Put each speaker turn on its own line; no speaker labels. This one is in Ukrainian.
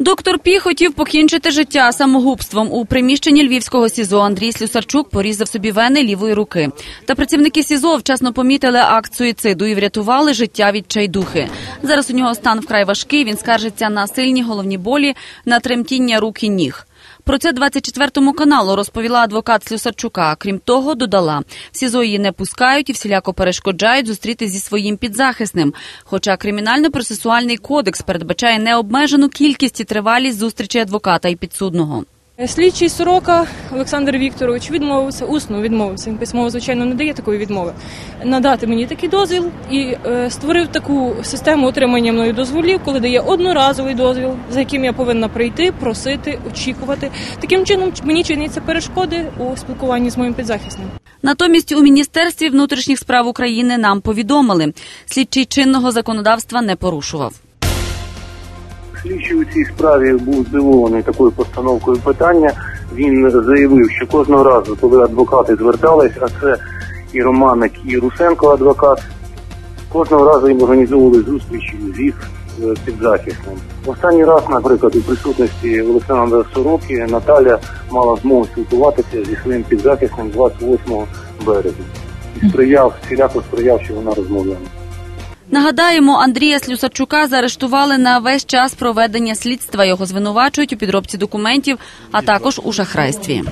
Доктор Пі хотів покінчити життя самогубством. У приміщенні львівського СІЗО Андрій Слюсарчук порізав собі вени лівої руки. Та працівники СІЗО вчасно помітили акт суїциду і врятували життя від чайдухи. Зараз у нього стан вкрай важкий. Він скаржиться на сильні головні болі, на тремтіння рук і ніг. Про це 24-му каналу розповіла адвокат Слюсарчука. Крім того, додала, в СІЗО її не пускають і всіляко перешкоджають зустрітись зі своїм підзахисним. Хоча кримінально-процесуальний кодекс передбачає необмежену кількість і тривалість зустрічі адвоката і підсудного.
Слідчий Сорока Олександр Вікторович відмовився, усно відмовився. Він письмово, звичайно, не дає такої відмови. Надати мені такий дозвіл і е, створив таку систему отримання мною дозволів, коли дає одноразовий дозвіл, за яким я повинна прийти, просити, очікувати. Таким чином мені чиняться перешкоди у спілкуванні з моїм підзахисним.
Натомість у міністерстві внутрішніх справ України нам повідомили, слідчий чинного законодавства не порушував.
Слідчий у цій справі був здивований такою постановкою питання. Він заявив, що кожного разу, коли адвокати звертались, а це і Романик, і Русенко адвокат, кожного разу їм організовували зустрічі з їх е, підзахисним. Останній раз, наприклад, у присутності Олександра Сороки Наталя мала змогу спілкуватися зі своїм підзахисним 28 березня. І сприяв, всіляко сприяв, що вона розмовляла.
Нагадаємо, Андрія Слюсарчука заарештували на весь час проведення слідства. Його звинувачують у підробці документів, а також у шахрайстві.